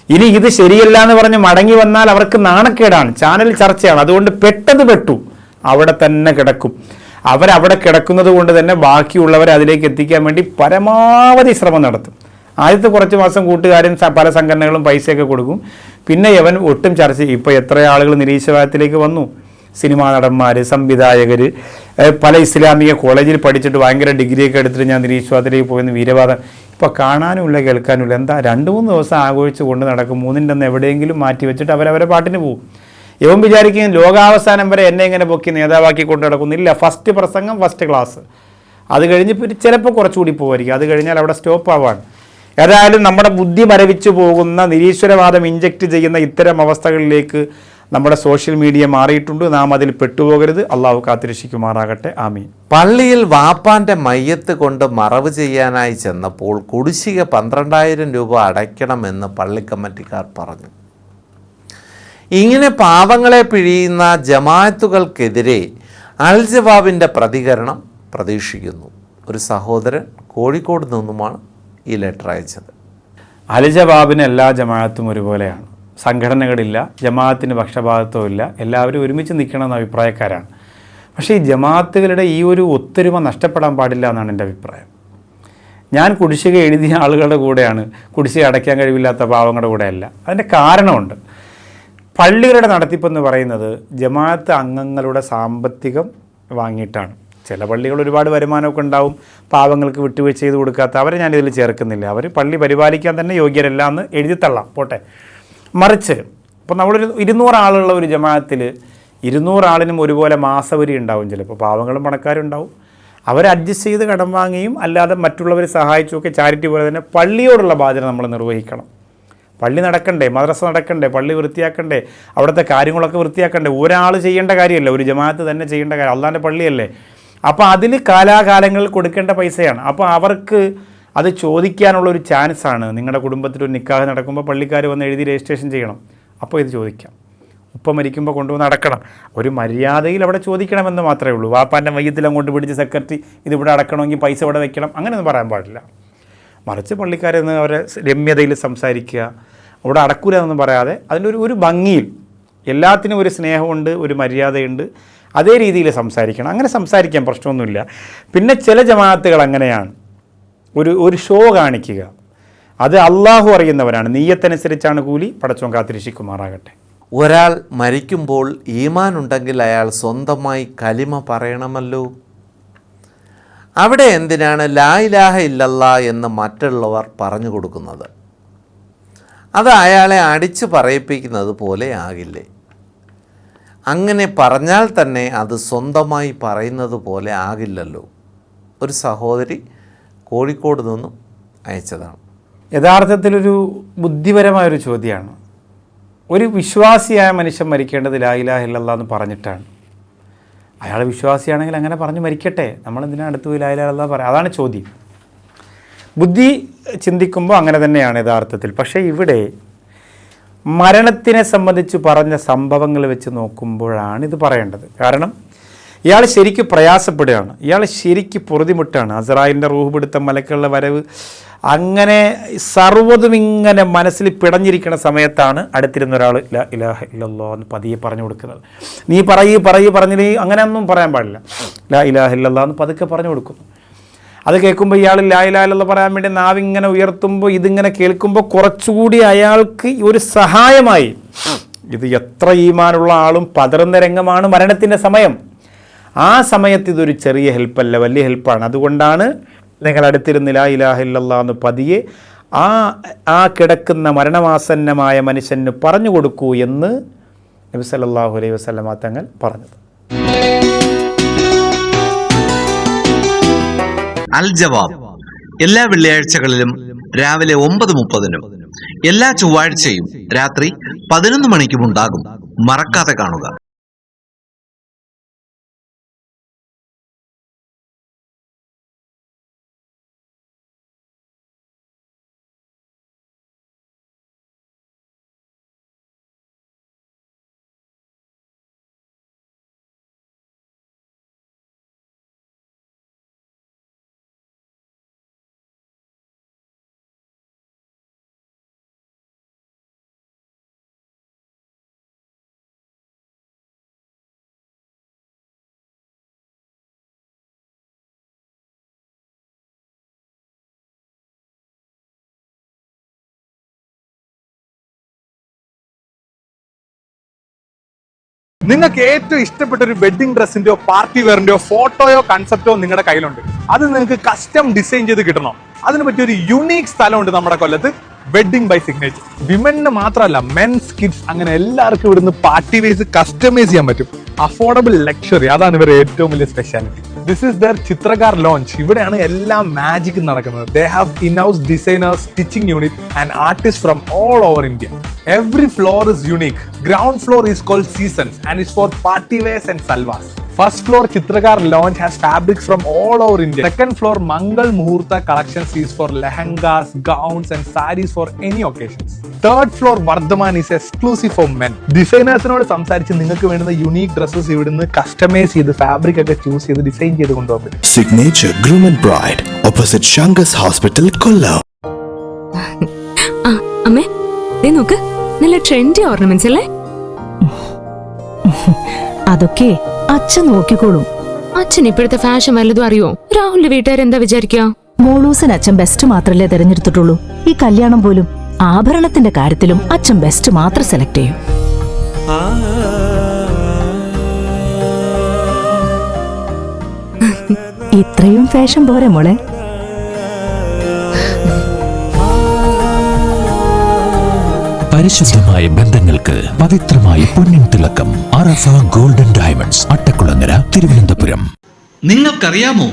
ഇനി ഇത് ശരിയല്ല എന്ന് പറഞ്ഞ് മടങ്ങി വന്നാൽ അവർക്ക് നാണക്കേടാണ്. ചാനൽ ചർച്ചയാണ്. അതുകൊണ്ട് പെട്ടത് പെട്ടു. അവിടെ തന്നെ കിടക്കും. അവരവിടെ കിടക്കുന്നത് കൊണ്ട് തന്നെ ബാക്കിയുള്ളവരെ അതിലേക്ക് എത്തിക്കാൻ വേണ്ടി പരമാവധി ശ്രമം നടത്തും. ആദ്യത്തെ കുറച്ച് മാസം കൂട്ടുകാരും പല സംഘടനകളും പൈസയൊക്കെ കൊടുക്കും. പിന്നെ യവൻ ഒട്ടും ചർച്ച ചെയ്യും. ഇപ്പോൾ എത്ര ആളുകൾ നിരീശ്വരത്തിലേക്ക് വന്നു? സിനിമാ നടന്മാർ സംവിധായകർ പല ഇസ്ലാമിക കോളേജിൽ പഠിച്ചിട്ട് ഭയങ്കര ഡിഗ്രിയൊക്കെ എടുത്തിട്ട് ഞാൻ നിരീശ്വാദത്തിലേക്ക് പോയെന്ന് വീരവാദം. ഇപ്പോൾ കാണാനുമില്ല കേൾക്കാനുമില്ല. എന്താ രണ്ട് മൂന്ന് ദിവസം ആഘോഷിച്ച് കൊണ്ട് നടക്കും. മൂന്നിന്റെ എവിടെയെങ്കിലും മാറ്റി വെച്ചിട്ട് അവരവരെ പാട്ടിന് പോകും ഇവൻ വിചാരിക്കും ലോകാവസാനം വരെ എന്നെ ഇങ്ങനെ പൊക്കി നേതാവാക്കി കൊണ്ട് നടക്കുന്നില്ല. ഫസ്റ്റ് പ്രസംഗം ഫസ്റ്റ് ക്ലാസ്. അത് കഴിഞ്ഞ് പിന്നെ ചിലപ്പോൾ കുറച്ചുകൂടി പോകുമായിരിക്കും അത് കഴിഞ്ഞാൽ അവിടെ സ്റ്റോപ്പ് ആവാണ് ഏതായാലും നമ്മുടെ ബുദ്ധി മരവിച്ചു പോകുന്ന നിരീശ്വരവാദം ഇഞ്ചക്റ്റ് ചെയ്യുന്ന ഇത്തരം അവസ്ഥകളിലേക്ക് നമ്മുടെ സോഷ്യൽ മീഡിയ മാറിയിട്ടുണ്ട്. നാം അതിൽ പെട്ടുപോകരുത്. അള്ളാഹു കാത്തിരക്ഷിക്കുമാറാകട്ടെ. ആമീൻ. പള്ളിയിൽ വാപ്പാന്റെ മയ്യത്ത് കൊണ്ട് മറവ് ചെയ്യാനായി ചെന്നപ്പോൾ കുടിശ്ശിക പന്ത്രണ്ടായിരം രൂപ അടയ്ക്കണമെന്ന് പള്ളി കമ്മിറ്റിക്കാർ പറഞ്ഞു. ഇങ്ങനെ പാവങ്ങളെ പിഴിയുന്ന ജമാഅത്തുകൾക്കെതിരെ അൽ ജവാബിന്റെ പ്രതികരണം പ്രതീക്ഷിക്കുന്നു. ഒരു സഹോദരൻ കോഴിക്കോട് നിന്നുമാണ് ഈ ലെറ്റർ അയച്ചത്. അലിജവാബിന് എല്ലാ ജമാഅത്തും ഒരുപോലെയാണ്. സംഘടനകളില്ല ജമാഅത്തിന് പക്ഷപാതത്വം ഇല്ല. എല്ലാവരും ഒരുമിച്ച് നിൽക്കണമെന്ന അഭിപ്രായക്കാരാണ്. പക്ഷേ ഈ ജമാഅത്തുകളുടെ ഈ ഒരു ഒത്തൊരുമ നഷ്ടപ്പെടാൻ പാടില്ല എന്നാണ് എന്റെ അഭിപ്രായം. ഞാൻ കുടിശ്ശിക എഴുതിയ ആളുകളുടെ കൂടെയാണ്. കുടിശ്ശിക അടയ്ക്കാൻ കഴിവില്ലാത്ത പാവങ്ങളുടെ കൂടെയല്ല. അതിന്റെ കാരണമുണ്ട്. പള്ളികളുടെ നടത്തിപ്പെന്ന് പറയുന്നത് ജമാഅത്ത് അംഗങ്ങളുടെ സാമ്പത്തികം വാങ്ങിയിട്ടാണ്. ചില പള്ളികൾ ഒരുപാട് വരുമാനമൊക്കെ ഉണ്ടാവും. പാവങ്ങൾക്ക് വിട്ടുവീഴ്ച ചെയ്ത് കൊടുക്കാത്ത അവരെ ഞാനിതിൽ ചേർക്കുന്നില്ല. അവർ പള്ളി പരിപാലിക്കാൻ തന്നെ യോഗ്യരല്ല എന്ന് എഴുതി തള്ളാം പോട്ടെ. മറിച്ച്. ഇപ്പോൾ നമ്മളൊരു ഇരുന്നൂറ് ആളുള്ള ഒരു ജമാഅത്തിൽ ഇരുന്നൂറ് ആളിനും ഒരുപോലെ മാസവരി ഉണ്ടാവും ചിലപ്പോൾ. പാവങ്ങളും പണക്കാരും ഉണ്ടാവും അവർ അഡ്ജസ്റ്റ് ചെയ്ത് കടം വാങ്ങിയും അല്ലാതെ മറ്റുള്ളവരെ സഹായിച്ചുമൊക്കെ ചാരിറ്റി പോലെ തന്നെ പള്ളിയോടുള്ള ബാധ്യത നമ്മൾ നിർവഹിക്കണം. പള്ളി നടക്കണ്ടേ മദ്രസ നടക്കണ്ടേ പള്ളി വൃത്തിയാക്കണ്ടേ അവിടുത്തെ കാര്യങ്ങളൊക്കെ വൃത്തിയാക്കണ്ടേ? ഒരാൾ ചെയ്യേണ്ട കാര്യമല്ല. ഒരു ജമാഅത്ത് തന്നെ ചെയ്യേണ്ട കാര്യം. അള്ളാന്റെ പള്ളിയല്ലേ. അപ്പോൾ അതിൽ കാലാകാലങ്ങളിൽ കൊടുക്കേണ്ട പൈസയാണ്. അപ്പോൾ അവർക്ക് അത് ചോദിക്കാനുള്ള ഒരു ചാൻസ് ആണ്. നിങ്ങളുടെ കുടുംബത്തിൽ ഒരു നിക്കാഹ് നടക്കുമ്പോൾ പള്ളിക്കാർ വന്ന് എഴുതി രജിസ്ട്രേഷൻ ചെയ്യണം. അപ്പോൾ ഇത് ചോദിക്കാം. ഉപ്പ മരിക്കുമ്പോൾ കൊണ്ടുവന്ന് അടക്കണം ഒരു മര്യാദയിൽ അവിടെ ചോദിക്കണമെന്ന് മാത്രമേ ഉള്ളൂ. വാപ്പാന്റെ മയ്യത്തിൽ അങ്ങോട്ട് പിടിച്ച് സെക്രട്ടറി ഇതിവിടെ അടക്കണമെങ്കിൽ പൈസ ഇവിടെ വെക്കണം. അങ്ങനെയൊന്നും പറയാൻ പാടില്ല. മറിച്ച് പള്ളിക്കാരെന്ന് അവരെ രമ്യതയിൽ സംസാരിക്കുക അവിടെ അടക്കൂല എന്നൊന്നും പറയാതെ അതിന്റെ ഒരു ഒരു ഭംഗിയിൽ എല്ലാത്തിനും ഒരു സ്നേഹമുണ്ട് ഒരു മര്യാദയുണ്ട്. അതേ രീതിയിൽ സംസാരിക്കണം. അങ്ങനെ സംസാരിക്കാൻ പ്രശ്നമൊന്നുമില്ല. പിന്നെ ചില ജമാഅത്തുകൾ അങ്ങനെയാണ്. ഒരു ഒരു ഷോ കാണിക്കുക. അത് അള്ളാഹു അറിയുന്നവരാണ് നീയത്തനുസരിച്ചാണ് കൂലി പടച്ചോൻ കാത്തിരിശിക്കുമാറാകട്ടെ ഒരാൾ മരിക്കുമ്പോൾ ഈമാൻ ഉണ്ടെങ്കിൽ അയാൾ സ്വന്തമായി കലിമ പറയണമല്ലോ. അവിടെ എന്തിനാണ് ലായിലാഹ ഇല്ലല്ല എന്ന് മറ്റുള്ളവർ പറഞ്ഞു കൊടുക്കുന്നത്? അത് അയാളെ അടിച്ചു പറയിപ്പിക്കുന്നത് പോലെ ആകില്ലേ? അങ്ങനെ പറഞ്ഞാൽ തന്നെ അത് സ്വന്തമായി പറയുന്നത് പോലെ ആകില്ലല്ലോ. ഒരു സഹോദരി കോഴിക്കോട് നിന്നും അയച്ചതാണ്. യഥാർത്ഥത്തിലൊരു ബുദ്ധിപരമായൊരു ചോദ്യമാണ്. ഒരു വിശ്വാസിയായ മനുഷ്യൻ മരിക്കേണ്ടത് ലായിലാഹില്ല എന്ന് പറഞ്ഞിട്ടാണ്. അയാൾ വിശ്വാസിയാണെങ്കിൽ അങ്ങനെ പറഞ്ഞ് മരിക്കട്ടെ. നമ്മൾ നമ്മളെന്തിനാണ് അടുത്ത് പോയി ലാ ഇലാഹ പറയാം? അതാണ് ചോദ്യം. ബുദ്ധി ചിന്തിക്കുമ്പോൾ അങ്ങനെ തന്നെയാണ് യഥാർത്ഥത്തിൽ. പക്ഷേ ഇവിടെ മരണത്തിനെ സംബന്ധിച്ച് പറഞ്ഞ സംഭവങ്ങൾ വെച്ച് നോക്കുമ്പോഴാണ് ഇത് പറയേണ്ടത്. കാരണം ഇയാൾ ശരിക്കും പ്രയാസപ്പെടുകയാണ്. ഇയാൾ ശരിക്കും പൊറുതിമുട്ടാണ് അസറായിന്റെ റൂഹ് പിടുത്തം മലക്കുള്ള വരവ് അങ്ങനെ സർവതും ഇങ്ങനെ മനസ്സിൽ പിടഞ്ഞിരിക്കുന്ന സമയത്താണ് അടുത്തിരുന്ന ഒരാൾ ഇല്ല ഇലാഹ ഇല്ലല്ലോ എന്ന് പതിയെ പറഞ്ഞു കൊടുക്കുന്നത്. നീ പറയൂ പറയൂ പറഞ്ഞു നീ അങ്ങനെയൊന്നും പറയാൻ പാടില്ല. ലാ ഇലാഹ ഇല്ലല്ലോ എന്ന് പതുക്കെ പറഞ്ഞു കൊടുക്കുന്നു. അത് കേൾക്കുമ്പോൾ ഇയാൾ ലായിലാലെന്ന് പറയാൻ വേണ്ടി നാവിങ്ങനെ ഉയർത്തുമ്പോൾ ഇതിങ്ങനെ കേൾക്കുമ്പോൾ കുറച്ചുകൂടി അയാൾക്ക് ഒരു സഹായമായി. ഇത് എത്ര ഈമാനുള്ള ആളും പതറുന്ന രംഗമാണ് മരണത്തിന്റെ സമയം. ആ സമയത്ത് ഇതൊരു ചെറിയ ഹെൽപ്പല്ല വലിയ ഹെൽപ്പാണ്. അതുകൊണ്ടാണ് നിങ്ങൾ അടുത്തിരുന്നില്ല ഇലാഹില്ലാ എന്ന് പതിയെ ആ ആ കിടക്കുന്ന മരണമാസന്നമായ മനുഷ്യന് പറഞ്ഞു കൊടുക്കൂ എന്ന് നബി സല്ലാഹു അലൈഹി വസല്ലമ തങ്ങൾ പറഞ്ഞത്. അൽ ജവാബ്. എല്ലാ വെള്ളിയാഴ്ചകളിലും രാവിലെ ഒമ്പത് മുപ്പതിനും എല്ലാ ചൊവ്വാഴ്ചയും രാത്രി പതിനൊന്ന് മണിക്കും ഉണ്ടാകും. മറക്കാതെ കാണുക. നിങ്ങൾക്ക് ഏറ്റവും ഇഷ്ടപ്പെട്ട ഒരു വെഡിങ് ഡ്രസ്സിന്റെയോ പാർട്ടി വെയറിന്റെയോ ഫോട്ടോയോ കൺസെപ്റ്റോ നിങ്ങളുടെ കയ്യിലുണ്ട്. അത് നിങ്ങൾക്ക് കസ്റ്റം ഡിസൈൻ ചെയ്ത് കിട്ടണം. അതിന് പറ്റിയ ഒരു യുണീക് സ്ഥലമുണ്ട് നമ്മുടെ കൊല്ലത്ത്. വെഡിങ് ബൈ സിഗ്നേച്ചർ വിമന് മാത്രമല്ല മെൻസ് കിഡ്സ് അങ്ങനെ എല്ലാവർക്കും ഇവിടുന്ന് പാർട്ടി വേസ് കസ്റ്റമൈസ് ചെയ്യാൻ പറ്റും. അഫോർഡബിൾ ലക്ഷറി അതാണ് ഇവരുടെ ഏറ്റവും വലിയ speciality this is the Chitrakar lounge ഇവിടെയാണ് എല്ലാ മാജിക് നടക്കുന്നത്. They have in house designers stitching unit and artist from all over India every floor is unique ground floor is called seasons and is for party wears and salwars first floor Chitrakar lounge has fabrics from all over India second floor Mangal Muhurta collections is for lehengas gowns and sarees for any occasions third floor Vardhaman is exclusive for men ഡിസൈനേഴ്സിനോട് സംസാരിച്ച് നിങ്ങൾക്ക് വേണ്ടുന്ന unique dresses ഇവിടുന്ന് customise ചെയ്ത് fabric ഒക്കെ choose ചെയ്ത് design ചെയ്ത് കൊണ്ടുപോകാൻ പറ്റും Signature Groom and Bride, opposite Shangas Hospital, Kollam. ആ അമ്മേ ദേ നോക്ക് നല്ല ട്രെൻഡി ഓർണമെന്റ്സ് അല്ലേ? അതൊക്കെ അച്ഛൻ നോക്കിക്കോളും. അച്ഛൻ ഇപ്പോഴത്തെ ഫാഷൻ വല്ലതും അറിയോ? രാഹുലിന്റെ വീട്ടുകാരെന്താ വിചാരിക്കാം വിചാരിക്കുക? മോളൂസിന് അച്ഛൻ ബെസ്റ്റ് മാത്രല്ലേ തിരഞ്ഞെടുത്തിട്ടുള്ളൂ. ഈ കല്യാണം പോലും ആഭരണത്തിന്റെ കാര്യത്തിലും അച്ഛൻ ബെസ്റ്റ് മാത്രം സെലക്ട് ചെയ്യും. ഇത്രയും ഫാഷൻ പോരെ മോളെ. പരിശുദ്ധമായ ബന്ധങ്ങൾക്ക് പവിത്രമായ പൊന്നിൻ തിളക്കം. Arafa golden diamonds Attakulangara Thiruvananthapuram. നിങ്ങൾക്കറിയാമോ?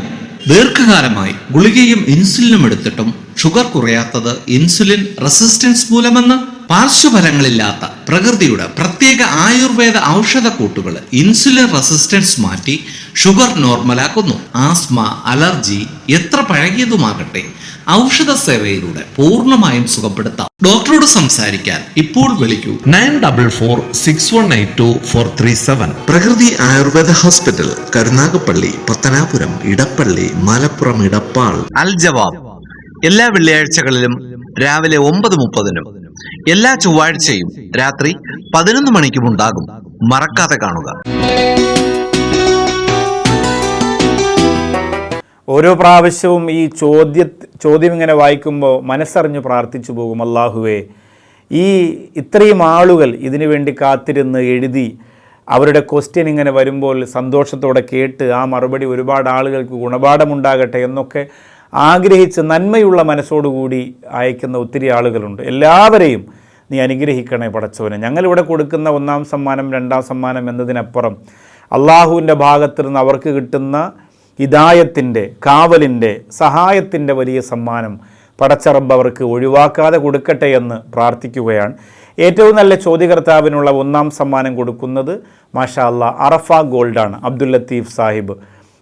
ദീർഘകാലമായി ഗുളികയും ഇൻസുലിനും എടുത്തിട്ടും ഷുഗർ കുറയാത്തത് ഇൻസുലിൻ റെസിസ്റ്റൻസ് മൂലമെന്ന് പാർശ്വഫലങ്ങളില്ലാത്ത പ്രകൃതിയുടെ പ്രത്യേക ആയുർവേദ ഔഷധക്കൂട്ടുകൾ ഇൻസുലിൻ റെസിസ്റ്റൻസ് മാറ്റി ഷുഗർ നോർമലാക്കുന്നു. ആസ്മ അലർജി എത്ര പഴകിയതുമാകട്ടെ ഔഷധ സേവയിലൂടെ പൂർണമായും സുഖപ്പെടുത്താം. ഡോക്ടറോട് സംസാരിക്കാൻ ഇപ്പോൾ വിളിക്കൂ. Nine double four six one eight two four three seven. Prakriti Ayurveda hospital Karunagappally Pathanapuram Edappally Malappuram Edappal. Al Jawab. എല്ലാ വെള്ളിയാഴ്ചകളിലും രാവിലെ ഒമ്പത് മുപ്പതിനും എല്ലാ ചൊവ്വാഴ്ചയും രാത്രി പതിനൊന്ന് മണിക്കും ഉണ്ടാകും. മറക്കാതെ കാണുക. ഓരോ പ്രാവശ്യവും ഈ ചോദ്യ ചോദ്യം ഇങ്ങനെ വായിക്കുമ്പോൾ മനസ്സറിഞ്ഞ് പ്രാർത്ഥിച്ചു പോകും. അള്ളാഹുവേ ഈ ഇത്രയും ആളുകൾ ഇതിനു വേണ്ടി കാത്തിരുന്ന് എഴുതി അവരുടെ ക്വസ്റ്റ്യൻ ഇങ്ങനെ വരുമ്പോൾ സന്തോഷത്തോടെ കേട്ട് ആ മറുപടി ഒരുപാട് ആളുകൾക്ക് ഗുണപാഠമുണ്ടാകട്ടെ എന്നൊക്കെ ആഗ്രഹിച്ച് നന്മയുള്ള മനസ്സോടുകൂടി അയക്കുന്ന ഒത്തിരി ആളുകളുണ്ട്. എല്ലാവരെയും നീ അനുഗ്രഹിക്കണേ പടച്ചവനെ. ഞങ്ങളിവിടെ കൊടുക്കുന്ന ഒന്നാം സമ്മാനം രണ്ടാം സമ്മാനം എന്നതിനപ്പുറം അള്ളാഹുവിന്റെ ഭാഗത്തു നിന്ന് അവർക്ക് കിട്ടുന്ന ഹിദായത്തിന്റെ കാവലിന്റെ സഹായത്തിന്റെ വലിയ സമ്മാനം പടച്ചറബ് അവർക്ക് ഒഴിവാക്കാതെ കൊടുക്കട്ടെ എന്ന് പ്രാർത്ഥിക്കുകയാണ്. ഏറ്റവും നല്ല ചോദ്യകർത്താവിനുള്ള ഒന്നാം സമ്മാനം കൊടുക്കുന്നത് മാഷാ അല്ലാ അറഫ ഗോൾഡാണ് അബ്ദുൽ ലത്തീഫ് സാഹിബ്.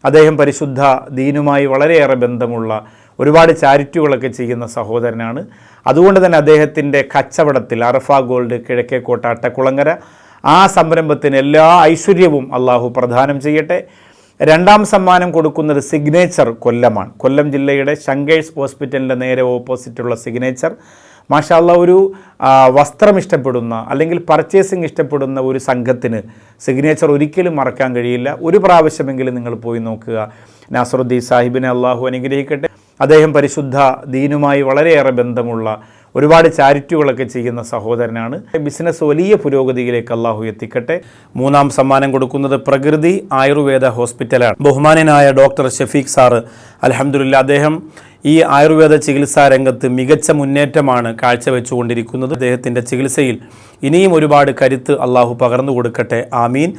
അദ്ദേഹം പരിശുദ്ധ ദീനുമായി വളരെയേറെ ബന്ധമുള്ള ഒരുപാട് ചാരിറ്റികളൊക്കെ ചെയ്യുന്ന സഹോദരനാണ്. അതുകൊണ്ട് തന്നെ അദ്ദേഹത്തിന്റെ കച്ചവടത്തിൽ അറഫ ഗോൾഡ് കിഴക്കേക്കോട്ട അട്ടക്കുളങ്ങര ആ സംരംഭത്തിന് എല്ലാ ഐശ്വര്യവും അള്ളാഹു പ്രദാനം ചെയ്യട്ടെ. രണ്ടാം സമ്മാനം കൊടുക്കുന്നത് സിഗ്നേച്ചർ കൊല്ലമാണ്. കൊല്ലം ജില്ലയുടെ ശങ്കേഴ്സ് ഹോസ്പിറ്റലിന്റെ നേരെ ഓപ്പോസിറ്റുള്ള സിഗ്നേച്ചർ മാഷാള്ള ഒരു വസ്ത്രം ഇഷ്ടപ്പെടുന്ന അല്ലെങ്കിൽ പർച്ചേസിങ് ഇഷ്ടപ്പെടുന്ന ഒരു സംഘത്തിന് സിഗ്നേച്ചർ ഒരിക്കലും മറക്കാൻ കഴിയില്ല. ഒരു പ്രാവശ്യമെങ്കിലും നിങ്ങൾ പോയി നോക്കുക. നാസറുദ്ദീൻ സാഹിബിനെ അള്ളാഹു അനുഗ്രഹിക്കട്ടെ. അദ്ദേഹം പരിശുദ്ധ ദീനുമായി വളരെയേറെ ബന്ധമുള്ള ഒരുപാട് ചാരിറ്റികളൊക്കെ ചെയ്യുന്ന സഹോദരനാണ്. ബിസിനസ് വലിയ പുരോഗതിയിലേക്ക് അള്ളാഹു എത്തിക്കട്ടെ. മൂന്നാം സമ്മാനം കൊടുക്കുന്നത് പ്രകൃതി ആയുർവേദ ഹോസ്പിറ്റലാണ്. ബഹുമാനനായ ഡോക്ടർ ഷഫീഖ് സാറ് അലഹമുല്ല അദ്ദേഹം ഈ ആയുർവേദ ചികിത്സാ രംഗത്ത് മികച്ച മുന്നേറ്റമാണ് കാഴ്ചവെച്ചുകൊണ്ടിരിക്കുന്നത്. അദ്ദേഹത്തിന്റെ ചികിത്സയിൽ ഇനിയും ഒരുപാട് കരുത്ത് അള്ളാഹു പകർന്നു കൊടുക്കട്ടെ. ആമീൻ.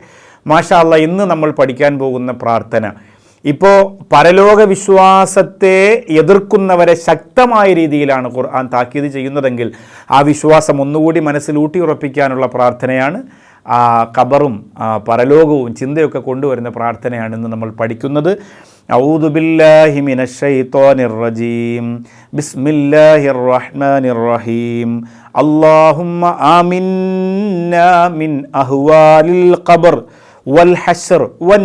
മാഷാ അല്ല ഇന്ന് നമ്മൾ പഠിക്കാൻ പോകുന്ന പ്രാർത്ഥന ഇപ്പോൾ പരലോക വിശ്വാസത്തെ എതിർക്കുന്നവരെ ശക്തമായ രീതിയിലാണ് ഖുർആൻ താക്കീത് ചെയ്യുന്നതെങ്കിൽ ആ വിശ്വാസം ഒന്നുകൂടി മനസ്സിൽ ഊട്ടിയുറപ്പിക്കാനുള്ള പ്രാർത്ഥനയാണ്. ആ കബറും പരലോകവും ചിന്തയൊക്കെ കൊണ്ടുവരുന്ന പ്രാർത്ഥനയാണ് ഇന്ന് നമ്മൾ പഠിക്കുന്നത്. ഔദു ബില്ലാഹി മിനശ് ശൈത്വാനിർ റജീം. ബിസ്മില്ലാഹിർ റഹ്മാനിർ റഹീം അല്ലാഹുമ്മ ആമിന്നാ മിൻ അഹ്വാലിൽ ഖബർ വൽ ഹശ്ർ വൻ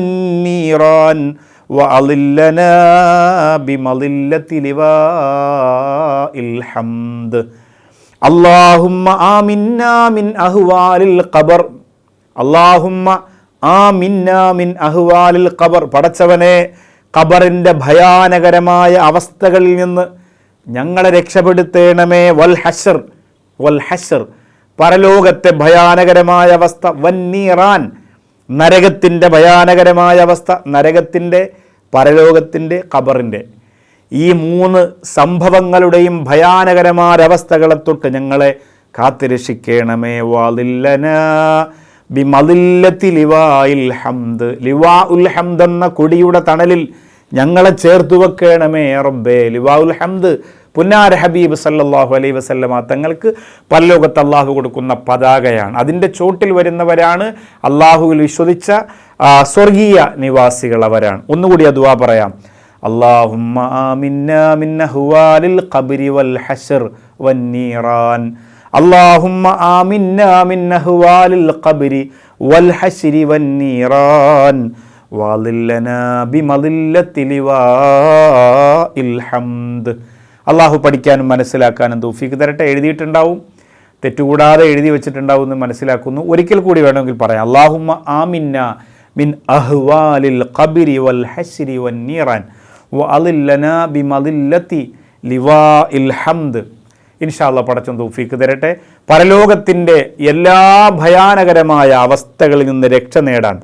അല്ലാഹുമ്മ ആമിന്നാ മിൻ ഖബർ. അല്ലാഹുമ്മ ആമിന്നാ മിൻ ഖബർ. പടച്ചവനെ കബറിന്റെ ഭയാനകരമായ അവസ്ഥകളിൽ നിന്ന് ഞങ്ങളെ രക്ഷപ്പെടുത്തേണമേ. വൽ ഹഷർ വൽ ഹഷർ പരലോകത്തെ ഭയാനകരമായ അവസ്ഥ. വന്നീറാൻ നരകത്തിന്റെ ഭയാനകരമായ അവസ്ഥ നരകത്തിന്റെ പരലോകത്തിന്റെ ഖബറിന്റെ. ഈ മൂന്ന് സംഭവങ്ങളുടെയും ഭയാനകരമായ അവസ്ഥകളെ തൊട്ട് ഞങ്ങളെ കാത്തുരക്ഷിക്കണമേ. വാലില്ലന ബിമതില്ലത്തി ലിവായിൽ ഹംദ്. ലിവാ ഉൽ ഹംദ് എന്ന കൊടിയുടെ തണലിൽ ഞങ്ങളെ ചേർത്ത് വെക്കണമേ റബ്ബേ. ലിവാ ഉൽ ഹംദ് പുന്നാര ഹബീബ് സല്ലല്ലാഹു അലൈഹി വസല്ലമ തങ്ങൾക്ക് പരലോകത്ത് അള്ളാഹു കൊടുക്കുന്ന പതാകയാണ് അതിൻ്റെ ചോട്ടിൽ വരുന്നവരാണ് അള്ളാഹുവിൽ വിശ്വസിച്ച ആ, സ്വർഗീയ നിവാസികൾ അവരാണ് ഒന്നുകൂടി ആ ദുആ പറയാം اللهم آمنا من أهوال القبر والحشر والنيران اللهم آمنا من أهوال القبر والحشر والنيران واظلنا بمظلة لواء الحمد അള്ളാഹു പഠിക്കാനും മനസ്സിലാക്കാനും തൗഫീക്ക് തരട്ടെ എഴുതിയിട്ടുണ്ടാവും. തെറ്റുകൂടാതെ എഴുതി വെച്ചിട്ടുണ്ടാവും എന്ന് മനസ്സിലാക്കുന്നു. ഒരിക്കൽ കൂടി വേണമെങ്കിൽ പറയാം. അള്ളാഹുമ്മ ആമിന്ന മിൻ അഹ്വാലിൽ ഖബിരി വൽ ഹസ്രി വൻ നീറാൻ വ അലില്ലന ബിമദില്ലത്തി ലിവാ ഇൽ ഹംദ്. ഇൻഷാല്ല പടച്ചം തൗഫീക്ക് തരട്ടെ. പരലോകത്തിന്റെ എല്ലാ ഭയാനകരമായ അവസ്ഥകളിൽ നിന്ന് രക്ഷ നേടാൻ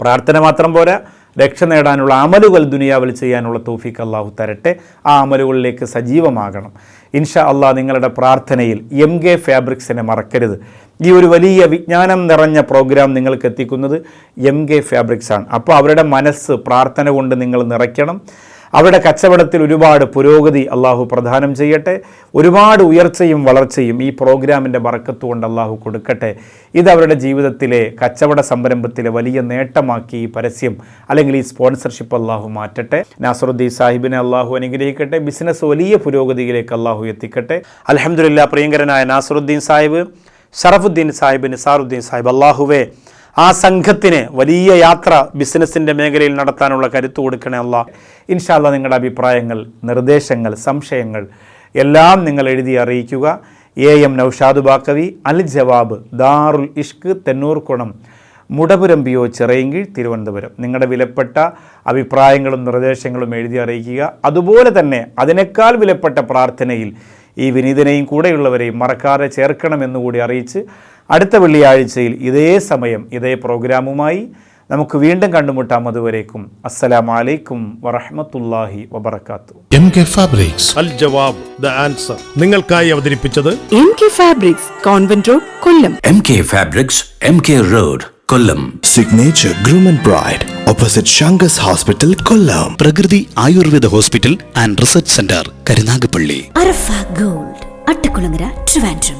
പ്രാർത്ഥന മാത്രം പോരാ. രക്ഷ നേടാനുള്ള അമലുകൾ ദുനിയാവിൽ ചെയ്യാനുള്ള തോഫിക്ക് അള്ളാഹു തരട്ടെ. ആ അമലുകളിലേക്ക് സജീവമാകണം. ഇൻഷാ അള്ളാഹ് നിങ്ങളുടെ പ്രാർത്ഥനയിൽ എം കെ ഫാബ്രിക്സിനെ മറക്കരുത്. ഈ ഒരു വലിയ വിജ്ഞാനം നിറഞ്ഞ പ്രോഗ്രാം നിങ്ങൾക്ക് എത്തിക്കുന്നത് എം കെ ഫാബ്രിക്സാണ് അപ്പോൾ അവരുടെ മനസ്സ് പ്രാർത്ഥന കൊണ്ട് നിങ്ങൾ നിറയ്ക്കണം. അവരുടെ കച്ചവടത്തിൽ ഒരുപാട് പുരോഗതി അള്ളാഹു പ്രദാനം ചെയ്യട്ടെ. ഒരുപാട് ഉയർച്ചയും വളർച്ചയും ഈ പ്രോഗ്രാമിന്റെ മറക്കത്തു കൊണ്ട് അള്ളാഹു കൊടുക്കട്ടെ. ഇത് അവരുടെ ജീവിതത്തിലെ കച്ചവട സംരംഭത്തിലെ വലിയ നേട്ടമാക്കി ഈ പരസ്യം അല്ലെങ്കിൽ ഈ സ്പോൺസർഷിപ്പ് അള്ളാഹു മാറ്റട്ടെ. നാസറുദ്ദീൻ സാഹിബിനെ അള്ളാഹു അനുഗ്രഹിക്കട്ടെ. ബിസിനസ് വലിയ പുരോഗതിയിലേക്ക് അള്ളാഹു എത്തിക്കട്ടെ. അലഹമുല്ല പ്രിയങ്കരനായ നാസറുദ്ദീൻ സാഹിബ് ഷറഫുദ്ദീൻ സാഹിബ് നിസാറുദ്ദീൻ സാഹിബ് അള്ളാഹുവേ ആ സംഘത്തിന് വലിയ യാത്ര ബിസിനസ്സിന്റെ മേഖലയിൽ നടത്താനുള്ള കരുത്ത് കൊടുക്കണേ അല്ല ഇൻഷാല്ല നിങ്ങളുടെ അഭിപ്രായങ്ങൾ നിർദ്ദേശങ്ങൾ സംശയങ്ങൾ എല്ലാം നിങ്ങൾ എഴുതി അറിയിക്കുക. A M Naushad Baqavi Al Jawab Darul Ishq Thennoorkonam Mudapuram P O Thiruvananthapuram. നിങ്ങളുടെ വിലപ്പെട്ട അഭിപ്രായങ്ങളും നിർദ്ദേശങ്ങളും എഴുതി അറിയിക്കുക. അതുപോലെ തന്നെ അതിനേക്കാൾ വിലപ്പെട്ട പ്രാർത്ഥനയിൽ ഈ വിനീതനെയും കൂടെയുള്ളവരെയും മറക്കാതെ ചേർക്കണമെന്നുകൂടി അറിയിച്ച് അടുത്ത വെള്ളിയാഴ്ചയിൽ ഇതേ സമയം ഇതേ പ്രോഗ്രാമുമായി നമുക്ക് വീണ്ടും കണ്ടുമുട്ടാം. അതുവരേക്കും അസ്സലാമലൈക്കും വറഹമത്തല്ലാഹി വബർക്കാത്തു M K fabrics. Al Jawab the answer. നിങ്ങൾക്കായി അവതരിപ്പിച്ചത് M K fabrics convent road Kollam. M K fabrics M K road Kollam. Signature Groom and Bride, opposite Shangas Hospital, Kollam. Prakriti Ayurveda hospital and research centre Karunagappally. Arafa gold Attakulangara Trivandrum.